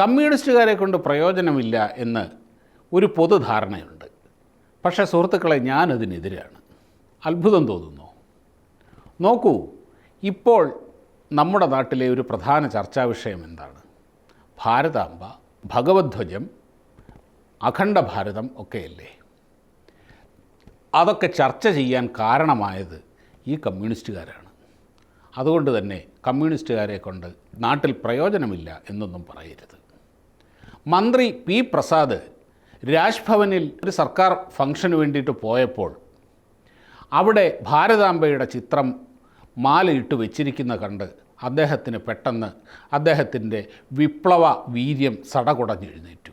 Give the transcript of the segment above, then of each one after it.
കമ്മ്യൂണിസ്റ്റുകാരെ കൊണ്ട് പ്രയോജനമില്ല എന്ന് ഒരു പൊതുധാരണയുണ്ട്. പക്ഷേ സുഹൃത്തുക്കളെ ഞാനതിനെതിരാണ് അത്ഭുതം തോന്നുന്നു. നോക്കൂ ഇപ്പോൾ നമ്മുടെ നാട്ടിലെ ഒരു പ്രധാന ചർച്ചാ വിഷയം എന്താണ്? ഭാരതാംബ ഭഗവധ്വജം അഖണ്ഡ ഭാരതം ഒക്കെയല്ലേ? അതൊക്കെ ചർച്ച ചെയ്യാൻ കാരണമായത് ഈ കമ്മ്യൂണിസ്റ്റുകാരാണ്. അതുകൊണ്ട് തന്നെ കമ്മ്യൂണിസ്റ്റുകാരെ കൊണ്ട് നാട്ടിൽ പ്രയോജനമില്ല എന്നൊന്നും പറയരുത്. മന്ത്രി പി പ്രസാദ് രാജ്ഭവനിൽ ഒരു സർക്കാർ ഫംഗ്ഷന് വേണ്ടിയിട്ട് പോയപ്പോൾ അവിടെ ഭാരതാംബയുടെ ചിത്രം മാലയിട്ട് വെച്ചിരിക്കുന്ന കണ്ട് അദ്ദേഹത്തിന് പെട്ടെന്ന് അദ്ദേഹത്തിന്റെ വിപ്ലവ വീര്യം സടകുടഞ്ഞെഴുന്നേറ്റു.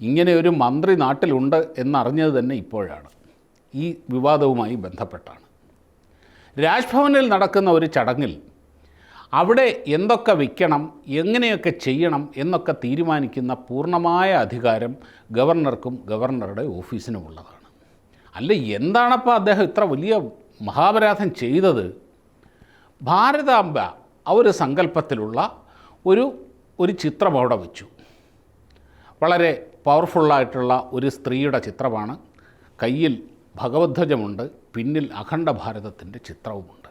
ഇങ്ങനെ ഒരു മന്ത്രി നാട്ടിലുണ്ട് എന്നറിഞ്ഞത് തന്നെ ഇപ്പോഴാണ്. ഈ വിവാദവുമായി ബന്ധപ്പെട്ടാണ്. രാജ്ഭവനിൽ നടക്കുന്ന ഒരു ചടങ്ങിൽ അവിടെ എന്തൊക്കെ വയ്ക്കണം എങ്ങനെയൊക്കെ ചെയ്യണം എന്നൊക്കെ തീരുമാനിക്കുന്ന പൂർണമായ അധികാരം ഗവർണർക്കും ഗവർണറുടെ ഓഫീസിനുമുള്ളതാണ് അല്ല എന്താണപ്പോൾ അദ്ദേഹം ഇത്ര വലിയ മഹാപരാധം ചെയ്തത്? ഭാരതാംബ ആ ഒരു സങ്കല്പത്തിലുള്ള ഒരു ഒരു ചിത്രം അവിടെ വെച്ചു. വളരെ പവർഫുള്ളായിട്ടുള്ള ഒരു സ്ത്രീയുടെ ചിത്രമാണ്. കയ്യിൽ ഭഗവധ്വജമുണ്ട് പിന്നിൽ അഖണ്ഡ ഭാരതത്തിന്റെ ചിത്രവുമുണ്ട്.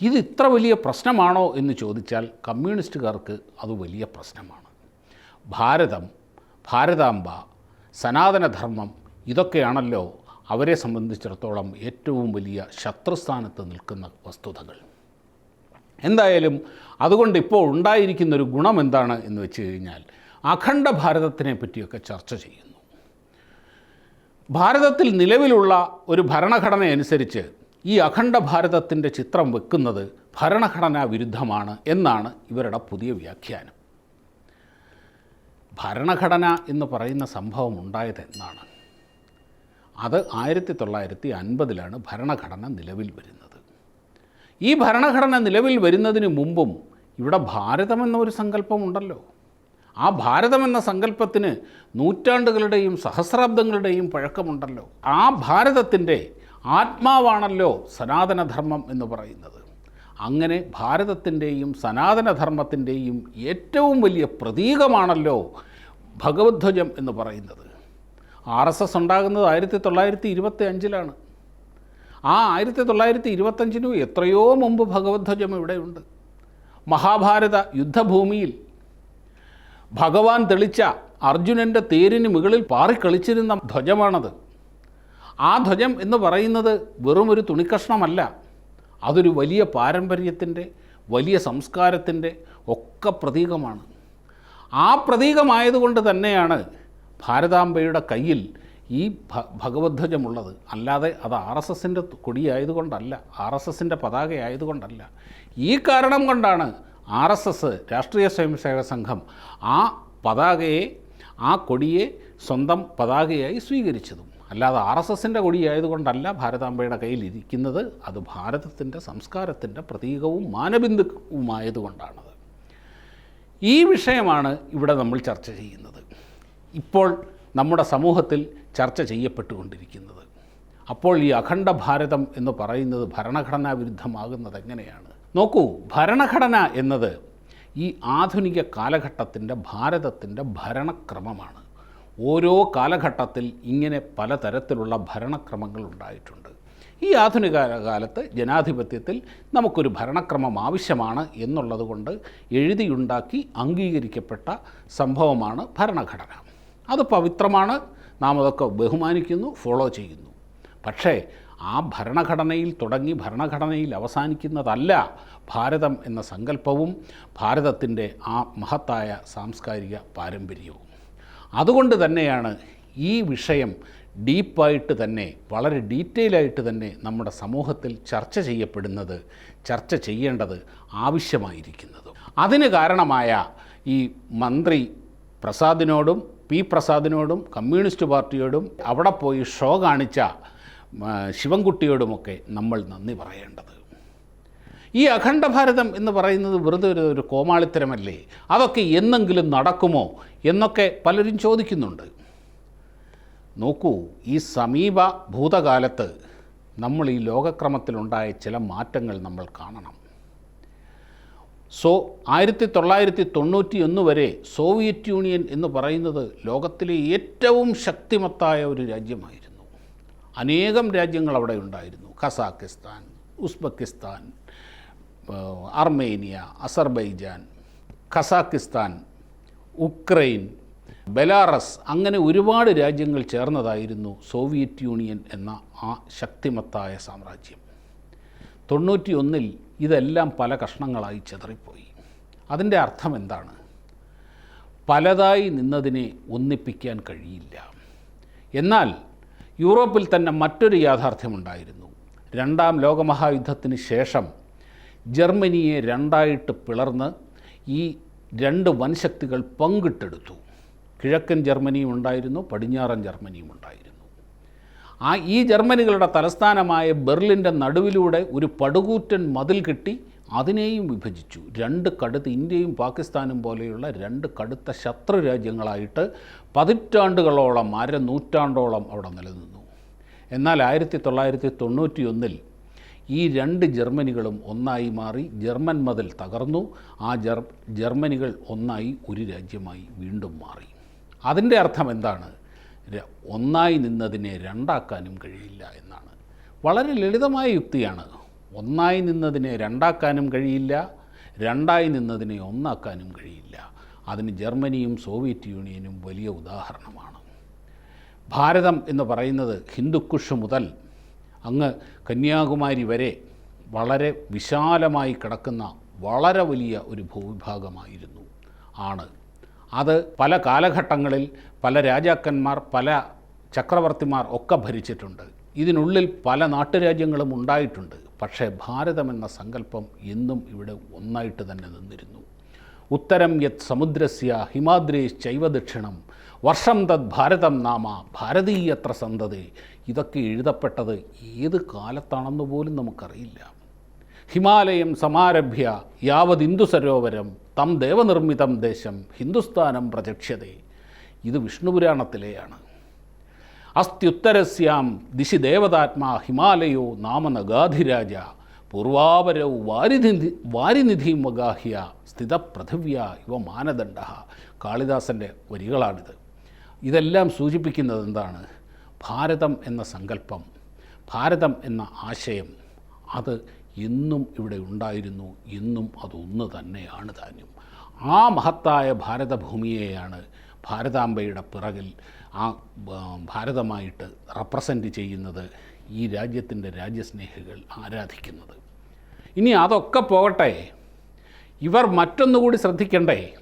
ഇത് ഇത്ര വലിയ പ്രശ്നമാണോ എന്ന് ചോദിച്ചാൽ കമ്മ്യൂണിസ്റ്റുകാർക്ക് അത് വലിയ പ്രശ്നമാണ്. ഭാരതം ഭാരതാംബ സനാതനധർമ്മം ഇതൊക്കെയാണല്ലോ അവരെ സംബന്ധിച്ചിടത്തോളം ഏറ്റവും വലിയ ശത്രുസ്ഥാനത്ത് നിൽക്കുന്ന വസ്തുതകൾ. എന്തായാലും അതുകൊണ്ട് ഇപ്പോൾ ഉണ്ടായിരിക്കുന്നൊരു ഗുണം എന്താണ് എന്ന് വെച്ച് കഴിഞ്ഞാൽ അഖണ്ഡ ഭാരതത്തിനെ പറ്റിയൊക്കെ ചർച്ച ചെയ്യുന്നു. ഭാരതത്തിൽ നിലവിലുള്ള ഒരു ഭരണഘടന അനുസരിച്ച് ഈ അഖണ്ഡ ഭാരതത്തിന്റെ ചിത്രം വെക്കുന്നത് ഭരണഘടനാ വിരുദ്ധമാണ് എന്നാണ് ഇവരുടെ പുതിയ വ്യാഖ്യാനം. ഭരണഘടന എന്ന് പറയുന്ന സംഭവം ഉണ്ടായത് എന്നാണ്. അത് ആയിരത്തി തൊള്ളായിരത്തി അൻപതിലാണ് ഭരണഘടന നിലവിൽ വരുന്നത്. ഈ ഭരണഘടന നിലവിൽ വരുന്നതിന് മുമ്പും ഇവിടെ ഭാരതമെന്നൊരു സങ്കല്പമുണ്ടല്ലോ. ആ ഭാരതമെന്ന സങ്കല്പത്തിന് നൂറ്റാണ്ടുകളുടെയും സഹസ്രാബ്ദങ്ങളുടെയും പഴക്കമുണ്ടല്ലോ. ആ ഭാരതത്തിന്റെ ആത്മാവാണല്ലോ സനാതനധർമ്മം എന്ന് പറയുന്നത്. അങ്ങനെ ഭാരതത്തിന്റെയും സനാതനധർമ്മത്തിന്റെയും ഏറ്റവും വലിയ പ്രതീകമാണല്ലോ ഭഗവത്വജം എന്ന് പറയുന്നത്. ആർ എസ് എസ് ഉണ്ടാകുന്നത് ആയിരത്തി തൊള്ളായിരത്തി ഇരുപത്തി അഞ്ചിലാണ് ആ ആയിരത്തി തൊള്ളായിരത്തി ഇരുപത്തഞ്ചിനും എത്രയോ മുമ്പ് ഭഗവത്വജം ഇവിടെയുണ്ട്. മഹാഭാരത യുദ്ധഭൂമിയിൽ ഭഗവാൻ തെളിച്ച അർജുനന്റെ തേരിന് മുകളിൽ പാറിക്കളിച്ചിരുന്ന ധ്വജമാണത്. ആ ധ്വജം എന്ന് പറയുന്നത് വെറും ഒരു തുണിക്കഷ്ണമല്ല. അതൊരു വലിയ പാരമ്പര്യത്തിന്റെ വലിയ സംസ്കാരത്തിന്റെ ഒക്കെ പ്രതീകമാണ്. ആ പ്രതീകമായതുകൊണ്ട് തന്നെയാണ് ഭാരതാംബയുടെ കയ്യിൽ ഈ ഭ ഭഗവധ്വജമുള്ളത് അല്ലാതെ അത് ആർ എസ് എസിന്റെ കൊടിയായതുകൊണ്ടല്ല ആർ എസ് എസിന്റെ പതാകയായതുകൊണ്ടല്ല. ഈ കാരണം കൊണ്ടാണ് ആർ എസ് എസ് രാഷ്ട്രീയ സ്വയംസേവക സംഘം ആ പതാകയെ ആ കൊടിയെ സ്വന്തം പതാകയായി സ്വീകരിച്ചതും. അല്ലാതെ ആർ എസ് എസിന്റെ കൊടിയായതുകൊണ്ടല്ല ഭാരതാംബയുടെ കയ്യിലിരിക്കുന്നത്. അത് ഭാരതത്തിന്റെ സംസ്കാരത്തിന്റെ പ്രതീകവും മാനബിന്ദുവുമായതുകൊണ്ടാണത്. ഈ വിഷയമാണ് ഇവിടെ നമ്മൾ ചർച്ച ചെയ്യുന്നത്. ഇപ്പോൾ നമ്മുടെ സമൂഹത്തിൽ ചർച്ച ചെയ്യപ്പെട്ടുകൊണ്ടിരിക്കുന്നത്. അപ്പോൾ ഈ അഖണ്ഡ ഭാരതം എന്ന് പറയുന്നത് ഭരണഘടനാ വിരുദ്ധമാകുന്നത് എങ്ങനെയാണ്? നോക്കൂ ഭരണഘടന എന്നത് ഈ ആധുനിക കാലഘട്ടത്തിന്റെ ഭാരതത്തിന്റെ ഭരണക്രമമാണ്. ഓരോ കാലഘട്ടത്തിൽ ഇങ്ങനെ പലതരത്തിലുള്ള ഭരണക്രമങ്ങൾ ഉണ്ടായിട്ടുണ്ട്. ഈ ആധുനിക കാലത്ത് ജനാധിപത്യത്തിൽ നമുക്കൊരു ഭരണക്രമം ആവശ്യമാണ് എന്നുള്ളത് കൊണ്ട് എഴുതിയുണ്ടാക്കി അംഗീകരിക്കപ്പെട്ട സംഭവമാണ് ഭരണഘടന. അത് പവിത്രമാണ് നാം അതൊക്കെ ബഹുമാനിക്കുന്നു ഫോളോ ചെയ്യുന്നു. പക്ഷേ ആ ഭരണഘടനയിൽ തുടങ്ങി ഭരണഘടനയിൽ അവസാനിക്കുന്നതല്ല ഭാരതം എന്ന സങ്കല്പവും ഭാരതത്തിന്റെ ആ മഹത്തായ സാംസ്കാരിക പാരമ്പര്യവും. അതുകൊണ്ട് തന്നെയാണ് ഈ വിഷയം ഡീപ്പായിട്ട് തന്നെ വളരെ ഡീറ്റെയിലായിട്ട് തന്നെ നമ്മുടെ സമൂഹത്തിൽ ചർച്ച ചെയ്യപ്പെടുന്നത് ചർച്ച ചെയ്യേണ്ടത് ആവശ്യമായിരിക്കുന്നത്. അതിന് കാരണമായ ഈ മന്ത്രി പ്രസാദിനോടും പി പ്രസാദിനോടും കമ്മ്യൂണിസ്റ്റ് പാർട്ടിയോടും അവിടെ പോയി ഷോ കാണിച്ച ശിവൻകുട്ടിയോടുമൊക്കെ നമ്മൾ നന്ദി പറയേണ്ടത്. ഈ അഖണ്ഡ ഭാരതം എന്ന് പറയുന്നത് വെറുതെ ഒരു ഒരു കോമാളിത്തരമല്ലേ? അതൊക്കെ എന്നെങ്കിലും നടക്കുമോ? എന്നൊക്കെ പലരും ചോദിക്കുന്നുണ്ട്. നോക്കൂ ഈ സമീപ ഭൂതകാലത്ത് നമ്മൾ ഈ ലോകക്രമത്തിലുണ്ടായ ചില മാറ്റങ്ങൾ നമ്മൾ കാണണം. സോ ആയിരത്തി തൊള്ളായിരത്തി തൊണ്ണൂറ്റി ഒന്ന് വരെ സോവിയറ്റ് യൂണിയൻ എന്ന് പറയുന്നത് ലോകത്തിലെ ഏറ്റവും ശക്തിമത്തായ ഒരു രാജ്യമായിരുന്നു. അനേകം രാജ്യങ്ങൾ അവിടെ ഉണ്ടായിരുന്നു. Kazakhstan Uzbekistan Armenia Azerbaijan Kazakhstan Ukraine Belarus അങ്ങനെ ഒരുപാട് രാജ്യങ്ങൾ ചേർന്നതായിരുന്നു സോവിയറ്റ് യൂണിയൻ എന്ന ആ ശക്തിമത്തായ സാമ്രാജ്യം. തൊണ്ണൂറ്റി ഒന്നിൽ ഇതെല്ലാം പല കഷ്ണങ്ങളായി ചെതറിപ്പോയി. അതിന്റെ അർത്ഥം എന്താണ്? പലതായി നിന്നതിനെ ഒന്നിപ്പിക്കാൻ കഴിയില്ല. എന്നാൽ യൂറോപ്പിൽ തന്നെ മറ്റൊരു യാഥാർത്ഥ്യമുണ്ടായിരുന്നു. രണ്ടാം ലോകമഹായുദ്ധത്തിന് ശേഷം ജർമ്മനിയെ രണ്ടായിട്ട് പിളർന്ന് ഈ രണ്ട് വൻശക്തികൾ പങ്കിട്ടെടുത്തു. കിഴക്കൻ ജർമ്മനിയും ഉണ്ടായിരുന്നു പടിഞ്ഞാറൻ ജർമ്മനിയും ഉണ്ടായിരുന്നു. ആ ഈ ജർമ്മനികളുടെ തലസ്ഥാനമായ ബെർലിന്റെ നടുവിലൂടെ ഒരു പടുകൂറ്റൻ മതിൽ കിട്ടി അതിനെയും വിഭജിച്ചു. രണ്ട് കടുത്ത് ഇന്ത്യയും പാകിസ്ഥാനും പോലെയുള്ള രണ്ട് കടുത്ത ശത്രു രാജ്യങ്ങളായിട്ട് പതിറ്റാണ്ടുകളോളം അര നൂറ്റാണ്ടോളം അവിടെ നിലനിന്നു. എന്നാൽ ആയിരത്തി തൊള്ളായിരത്തി തൊണ്ണൂറ്റി ഒന്നിൽ ഈ രണ്ട് ജർമ്മനികളും ഒന്നായി മാറി ജർമ്മൻ മതിൽ തകർന്നു. ആ ജർ ജർമ്മനികൾ ഒന്നായി ഒരു രാജ്യമായി വീണ്ടും മാറി. അതിന്റെ അർത്ഥം എന്താണ്? ഒന്നായി നിന്നതിനെ രണ്ടാക്കാനും കഴിയില്ല എന്നാണ്. വളരെ ലളിതമായ യുക്തിയാണ്. ഒന്നായി നിന്നതിനെ രണ്ടാക്കാനും കഴിയില്ല രണ്ടായി നിന്നതിനെ ഒന്നാക്കാനും കഴിയില്ല. അതിന് ജർമ്മനിയും സോവിയറ്റ് യൂണിയനും വലിയ ഉദാഹരണമാണ്. ഭാരതം എന്ന് പറയുന്നത് ഹിന്ദുക്കുഷ് മുതൽ അങ്ങ് കന്യാകുമാരി വരെ വളരെ വിശാലമായി കിടക്കുന്ന വളരെ വലിയ ഒരു ഭൂവിഭാഗമായിരുന്നു. ആണ്. അത് പല കാലഘട്ടങ്ങളിൽ പല രാജാക്കന്മാർ പല ചക്രവർത്തിമാർ ഒക്കെ ഭരിച്ചിട്ടുണ്ട്. ഇതിനുള്ളിൽ പല നാട്ടുരാജ്യങ്ങളും ഉണ്ടായിട്ടുണ്ട്. പക്ഷേ ഭാരതമെന്ന സങ്കല്പം എന്നും ഇവിടെ ഒന്നായിട്ട് തന്നെ നിന്നിരുന്നു. ഉത്തരം യത് സമുദ്രസ്യ ഹിമാദ്രേശ് ചൈവദക്ഷിണം വർഷം തദ് ഭാരതം നാമ ഭാരതീയത്ര സന്തതേ ഇതൊക്കെ എഴുതപ്പെട്ടത് ഏത് കാലത്താണെന്ന് പോലും നമുക്കറിയില്ല. ഹിമാലയം സമാരഭ്യ യാവത് ഹിന്ദു സരോവരം തം ദേവനിർമ്മിതം ദേശം ഹിന്ദുസ്ഥാനം പ്രചക്ഷ്യതേ. ഇത് വിഷ്ണുപുരാണത്തിലെയാണ്. അസ്ത്യുത്തരസ്യാം ദിശി ദേവതാത്മാ ഹിമാലയോ നാമനഗാധിരാജ പൂർവാപരൗ വാരിനിധി വാരിനിധിയും വഗാഹ്യ സ്ഥിതപൃഥിവ്യ ഇവ മാനദണ്ഡ. കാളിദാസന്റെ വരികളാണിത്. ഇതെല്ലാം സൂചിപ്പിക്കുന്നത് എന്താണ്? ഭാരതം എന്ന സങ്കല്പം ഭാരതം എന്ന ആശയം അത് ഇന്നും ഇവിടെ ഉണ്ടായിരുന്നു ഇന്നും അതൊന്ന് തന്നെയാണ് താനും ആ മഹത്തായ ഭാരതഭൂമിയെയാണ് ഭാരതാംബയുടെ പിറകിൽ ആ ഭാരതമായിട്ട് റെപ്രസെന്റ് ചെയ്യുന്നത് ഈ രാജ്യത്തിന്റെ രാജ്യസ്നേഹികൾ ആരാധിക്കുന്നത്. ഇനി അതൊക്കെ പോകട്ടെ. ഇവർ മറ്റൊന്നുകൂടി ശ്രദ്ധിക്കണ്ടേ?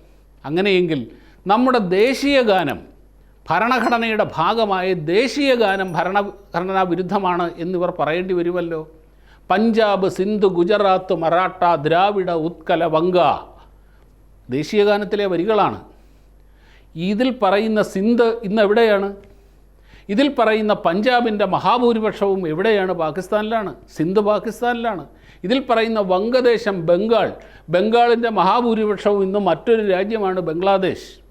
അങ്ങനെയെങ്കിൽ നമ്മുടെ ദേശീയ ഗാനം ഭരണഘടനയുടെ ഭാഗമായ ദേശീയ ഗാനം ഭരണഘടനാ വിരുദ്ധമാണ് എന്നിവർ പറയേണ്ടി വരുമല്ലോ. പഞ്ചാബ് സിന്ധു ഗുജറാത്ത് മറാഠ ദ്രാവിഡ ഉത്കല വങ്ക ദേശീയ ഗാനത്തിലെ വരികളാണ്. ഇതിൽ പറയുന്ന സിന്ധ് ഇന്ന് എവിടെയാണ്? ഇതിൽ പറയുന്ന പഞ്ചാബിന്റെ മഹാഭൂരിപക്ഷവും എവിടെയാണ്? പാകിസ്ഥാനിലാണ്. സിന്ധു പാകിസ്ഥാനിലാണ്. ഇതിൽ പറയുന്ന വങ്കദേശം ബംഗാൾ ബംഗാളിന്റെ മഹാഭൂരിപക്ഷവും ഇന്ന് മറ്റൊരു രാജ്യമാണ് ബംഗ്ലാദേശ്.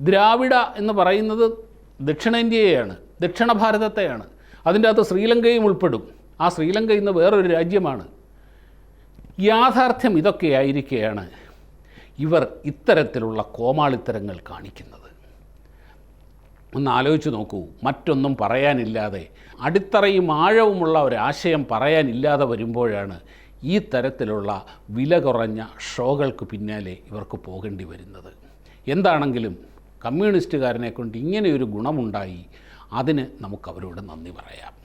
ദ്രാവിഡ എന്ന് പറയുന്നത് ദക്ഷിണേന്ത്യയെയാണ് ദക്ഷിണ ഭാരതത്തെയാണ്. അതിന്റെ അകത്ത് ശ്രീലങ്കയും ഉൾപ്പെടും. ആ ശ്രീലങ്ക ഇന്ന് വേറൊരു രാജ്യമാണ്. യാഥാർത്ഥ്യം ഇതൊക്കെയായിരിക്കെയാണ് ഇവർ ഇത്തരത്തിലുള്ള കോമാളിത്തരങ്ങൾ കാണിക്കുന്നത്. ഒന്ന് ആലോചിച്ച് നോക്കൂ മറ്റൊന്നും പറയാനില്ലാതെ അടിത്തറയും ആഴവുമുള്ള ഒരാശയം പറയാനില്ലാതെ വരുമ്പോഴാണ് ഈ തരത്തിലുള്ള വില കുറഞ്ഞ ഷോകൾക്ക് പിന്നാലെ ഇവർക്ക് പോകേണ്ടി വരുന്നത്. എന്താണെങ്കിലും കമ്മ്യൂണിസ്റ്റുകാരനെ കൊണ്ട് ഇങ്ങനെയൊരു ഗുണമുണ്ടായി അതിന് നമുക്ക് അവരോട് നന്ദി പറയാം.